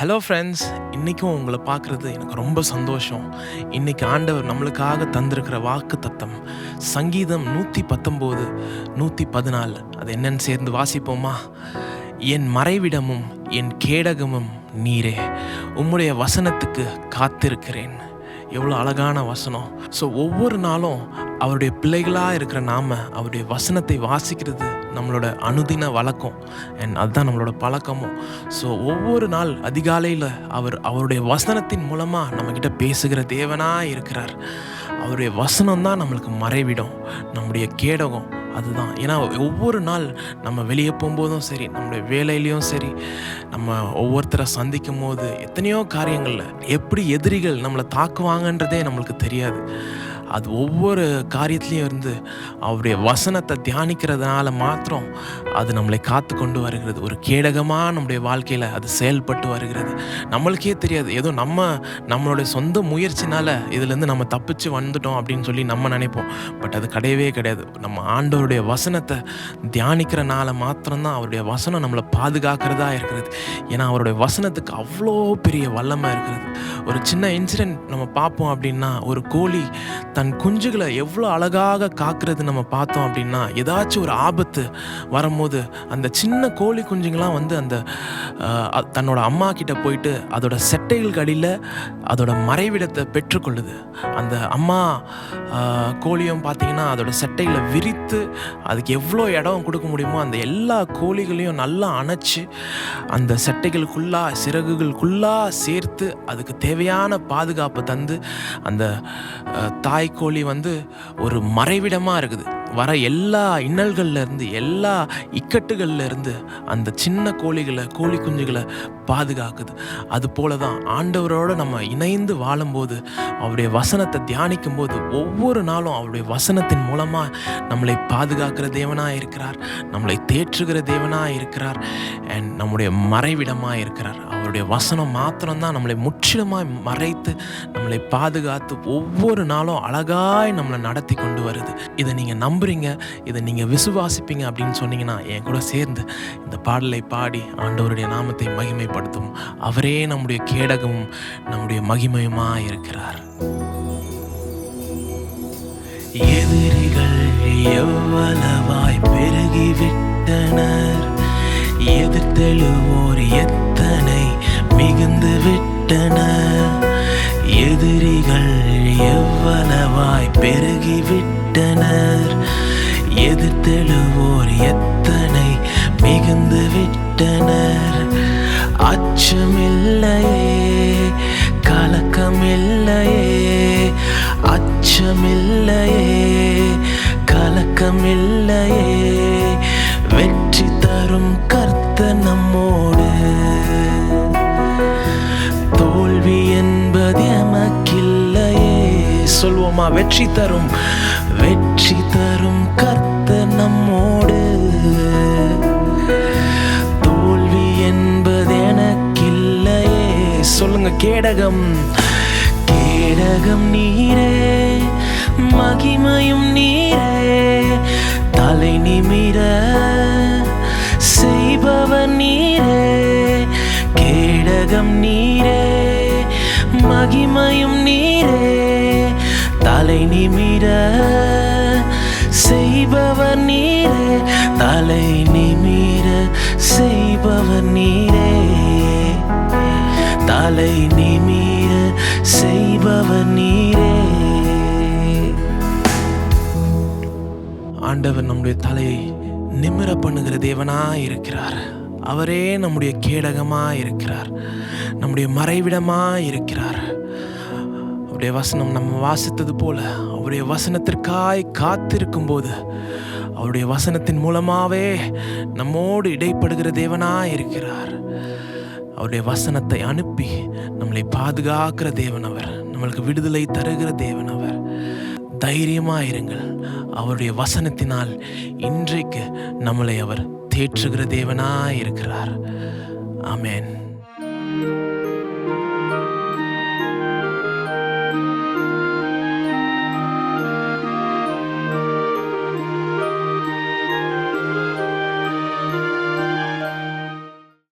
Hello friends இன்றைக்கும் உங்களை பார்க்குறது எனக்கு ரொம்ப சந்தோஷம். இன்றைக்கி ஆண்டவர் நம்மளுக்காக தந்திருக்கிற வாக்கு தத்தம் சங்கீதம் நூற்றி பத்தொம்போது நூற்றி பதினாலு அது என்னன்னு சேர்ந்து வாசிப்போமா? என் மறைவிடமும் என் கேடகமும் நீரே. உம்முடைய வசனத்துக்கு காத்திருக்கிறேன். எவ்வளோ அழகான வசனம். ஸோ ஒவ்வொரு நாளும் அவருடைய பிள்ளைகளாக இருக்கிற நாம அவருடைய வசனத்தை வாசிக்கிறது நம்மளோட அனுதின வழக்கம். அண்ட் அதுதான் நம்மளோட பழக்கமும். ஸோ ஒவ்வொரு நாள் அதிகாலையில் அவர் அவருடைய வசனத்தின் மூலமாக நம்மக்கிட்ட பேசுகிற தேவனாக இருக்கிறார். அவருடைய வசனம் தான் நம்மளுக்கு மறைவிடும். நம்முடைய கேடகம் அதுதான். ஏன்னா ஒவ்வொரு நாள் நம்ம வெளியே போகும்போதும் சரி நம்மளுடைய வேலையிலையும் சரி நம்ம ஒவ்வொருத்தரை சந்திக்கும் போது எத்தனையோ காரியங்களில் எப்படி எதிரிகள் நம்மளை தாக்குவாங்கன்றதே நம்மளுக்கு தெரியாது. அது ஒவ்வொரு காரியத்துலேயும் இருந்து அவருடைய வசனத்தை தியானிக்கிறதுனால மாத்திரம் அது நம்மளை காத்து கொண்டு வருகிறது. ஒரு கேடகமாக நம்முடைய வாழ்க்கையில் அது செயல்பட்டு வருகிறது. நம்மளுக்கே தெரியாது. ஏதோ நம்ம நம்மளுடைய சொந்த முயற்சினால் இதுலேருந்து நம்ம தப்பிச்சு வந்துட்டோம் அப்படின்னு சொல்லி நம்ம நினைப்போம். பட் அது கிடையவே கிடையாது. நம்ம ஆண்டவருடைய வசனத்தை தியானிக்கிறனால மாத்திரம்தான் அவருடைய வசனம் நம்மளை பாதுகாக்கிறதா இருக்கிறது. ஏன்னா அவருடைய வசனத்துக்கு அவ்வளோ பெரிய வல்லமாக இருக்கிறது. ஒரு சின்ன இன்சிடென்ட் நம்ம பார்ப்போம் அப்படின்னா ஒரு கோழி தன் குஞ்சுகளை எவ்வளோ அழகாக காக்கிறது நம்ம பார்த்தோம் அப்படின்னா ஏதாச்சும் ஒரு ஆபத்து வரும்போது அந்த சின்ன கோழி குஞ்சுங்களாம் வந்து அந்த தன்னோட அம்மா கிட்ட போயிட்டு அதோட செட்டைகளுக்கு அடியில் அதோட மறைவிடத்தை பெற்றுக்கொள்ளுது. அந்த அம்மா கோழியும் பார்த்தீங்கன்னா அதோட செட்டைகளை விரித்து அதுக்கு எவ்வளோ இடம் கொடுக்க முடியுமோ அந்த எல்லா கோழிகளையும் நல்லா அணைச்சு அந்த செட்டைகளுக்குள்ளா சிறகுகளுக்குள்ளா சேர்த்து அதுக்கு தேவையான பாதுகாப்பை தந்து அந்த தாய் கோழி வந்து ஒரு மறைவிடமாக இருக்குது. வர எல்லா இன்னல்கள்லேருந்து எல்லா இக்கட்டுகள்லேருந்து அந்த சின்ன கோழிகளை கோழி குஞ்சுகளை பாதுகாக்குது. அது போல தான் ஆண்டவரோட நம்ம இணைந்து வாழும்போது அவருடைய வசனத்தை தியானிக்கும் போது ஒவ்வொரு நாளும் அவருடைய வசனத்தின் மூலமாக நம்மளை பாதுகாக்கிற தேவனாக இருக்கிறார் நம்மளை தேற்றுகிற தேவனாக இருக்கிறார் அண்ட் நம்முடைய மறைவிடமாக இருக்கிறார். அவருடைய வசனம் மாத்திரம்தான் நம்மளை முற்றிலுமாய் மறைத்து நம்மளை பாதுகாத்து ஒவ்வொரு நாளும் அழகாய் நம்மளை நடத்தி கொண்டு வருது. இதை நீங்கள் நம்புறீங்க இதை நீங்கள் விசுவாசிப்பீங்க அப்படின்னு சொன்னீங்கன்னா என் கூட சேர்ந்து இந்த பாடலை பாடி ஆண்டவருடைய நாமத்தை மகிமைப்படுத்தும் அவரே நம்முடைய கேடகமும் நம்முடைய மகிமையுமாய் இருக்கிறார். எதிரிகள் எவ்வளவாய் பெருகிவிட்டனர்? எதிர்த்தெழுவோர் எத்தனை மிகுந்து விட்டனர் எதிரிகள் எவ்வளவாய் பெருகிவிட்டனர்? எதிர்த்தெழுவோர் எத்தனை மிகுந்து விட்டனர் அச்சமில்லையே கலக்கமில்லையே அச்சமில்லையே கலக்கமில்லையே. வெற்றி தரும் கர்த்த நம்மோடு. தோல்வி என்பது எமக்கில்லையே. சொல்வோமா வெற்றி தரும் வெற்றி தரும் கர்த்த நம்மோடு. கேடகம். கேடகம் நீரே மகிமையும் நீரே தலை நிமிர செய்பவர் நீரே. கேடகம் நீரே மகிமையும் நீரே தலை நிமிர செய்பவர் நீரே. தலை நிமிர செய்பவர் நீரே. தலை நிமிர செய்பவர் நீரே. ஆண்டவர் நம்முடைய தலையை நிமிர பண்ணுகிற தேவனா இருக்கிறார் அவரே நம்முடைய கேடகமா இருக்கிறார் நம்முடைய மறைவிடமா இருக்கிறார் அவருடைய வசனம் நம்ம வாசித்தது போல அவருடைய வசனத்திற்காய் காத்திருக்கும் போது அவருடைய வசனத்தின் மூலமாகவே நம்மோடு இடைப்படுகிற தேவனா இருக்கிறார் அவருடைய வசனத்தை அனுப்பி நம்மளை பாதுகாக்கிற தேவன் அவர் நம்மளுக்கு விடுதலை தருகிற தேவன் அவர். தைரியமாக இருங்கள். அவருடைய வசனத்தினால் இன்றைக்கு நம்மளை அவர் தேற்றுகிற தேவனாக இருக்கிறார் ஆமென்.